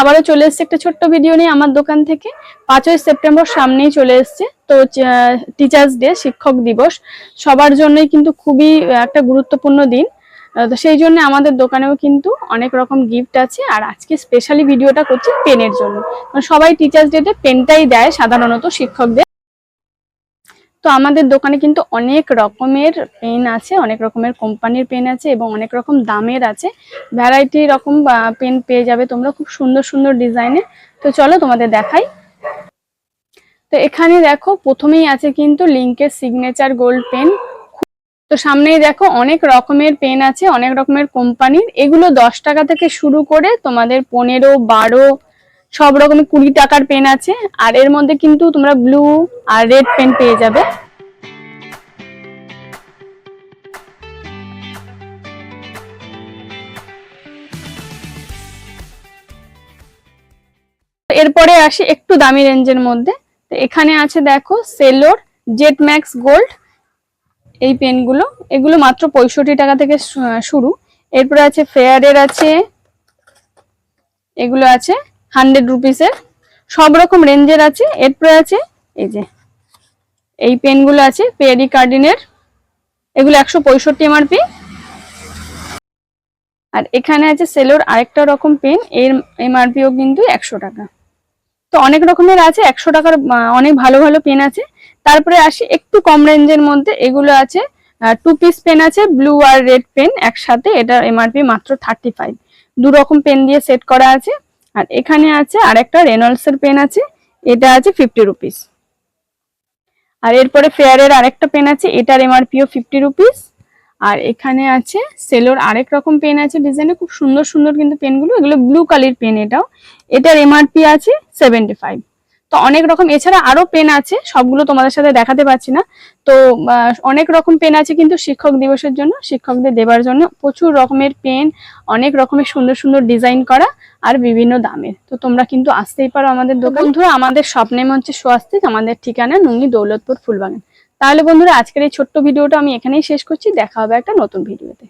আবারও চলে এসেছে একটা ছোট্ট ভিডিও নিয়ে আমার দোকান থেকে। পাঁচই সেপ্টেম্বর সামনেই চলে এসেছে। তো টিচার্স ডে শিক্ষক দিবস। সবার জন্যই কিন্তু খুবই একটা গুরুত্বপূর্ণ দিন। তো সেই জন্য আমাদের দোকানেও কিন্তু অনেক রকম গিফট আছে। আর আজকে স্পেশালি ভিডিওটা করছি পেনের জন্য। সবাই টিচার্স ডে ডেতে পেনটাই দেয় সাধারণত শিক্ষকদের। তো আমাদের দোকানে কিন্তু অনেক রকমের পেন আছে, অনেক রকমের কোম্পানির পেন আছে এবং অনেক রকম দামের আছে। ভ্যারাইটি রকম পেন পেয়ে যাবে তোমরা খুব সুন্দর সুন্দর ডিজাইনের তো চলো তোমাদের দেখাই। তো এখানে দেখো, প্রথমেই আছে কিন্তু লিঙ্কের সিগনেচার গোল্ড পেন তো সামনেই দেখো অনেক রকমের পেন আছে, অনেক রকমের কোম্পানির। এগুলো দশ টাকা থেকে শুরু করে তোমাদের পনেরো, বারো সব রকমের কুড়ি টাকার পেন আছে, আর এর মধ্যে কিন্তু তোমরা ব্লু আর রেড পেন পেয়ে যাবে। এরপরে আসি একটু দামি রেঞ্জের মধ্যে। তো এখানে আছে দেখো সেলোর জেট ম্যাক্স গোল্ড এই পেনগুলো এগুলো মাত্র পঁয়ষট্টি টাকা থেকে শুরু। এরপরে আছে ফেয়ারের আছে, এগুলো আছে হান্ড্রেড রুপিসের। সব রকম রেঞ্জের আছে, এরপরে আছে, এই যে, এই পেনগুলো আছে, পেয়ারি কার্ডিনের। এগুলো একশো পঁয়ষট্টি এমআরপি। আর এখানে আছে সেলোর আরেকটা রকম পেন, এর এমআরপিও কিন্তু একশো টাকা। তো অনেক রকমের আছে, একশো টাকার অনেক ভালো ভালো পেন আছে। তারপরে আসি একটু কম রেঞ্জের মধ্যে, এগুলো আছে টু পিস পেন আছে ব্লু আর রেড পেন একসাথে এটার এমআরপি মাত্র থার্টি ফাইভ দু রকম পেন দিয়ে সেট করা আছে। আর এখানে আছে আরেকটা রেনল্ডস এর পেন আছে, এটা আছে ফিফটি রুপিস আর এরপরে ফেয়ারের আরেকটা পেন আছে, এটার এমআরপিও ফিফটি রুপিস আর এখানে আছে সেলোর আরেক রকম পেন আছে ডিজাইনে খুব সুন্দর সুন্দর কিন্তু পেনগুলো এগুলো ব্লু কালির পেন এটাও। এটার এমআরপি আছে সেভেন্টি ফাইভ তো অনেক রকম, এছাড়া আরও পেন আছে, সবগুলো তোমাদের সাথে দেখাতে পারছি না। তো অনেক রকম পেন আছে কিন্তু শিক্ষক দিবসের জন্য, শিক্ষকদের দেবার জন্য প্রচুর রকমের পেন অনেক রকমের সুন্দর সুন্দর ডিজাইন করা আর বিভিন্ন দামের। তো তোমরা কিন্তু আসতেই পারো আমাদের দোকান। বন্ধুরা, আমাদের স্বপ্নেম হচ্ছে সোয়াস্তিক আমাদের ঠিকানা নুঙ্গি দৌলতপুর ফুলবাগান। তাহলে বন্ধুরা, আজকের এই ছোট্ট ভিডিওটা আমি এখানেই শেষ করছি, দেখা হবে একটা নতুন ভিডিওতে।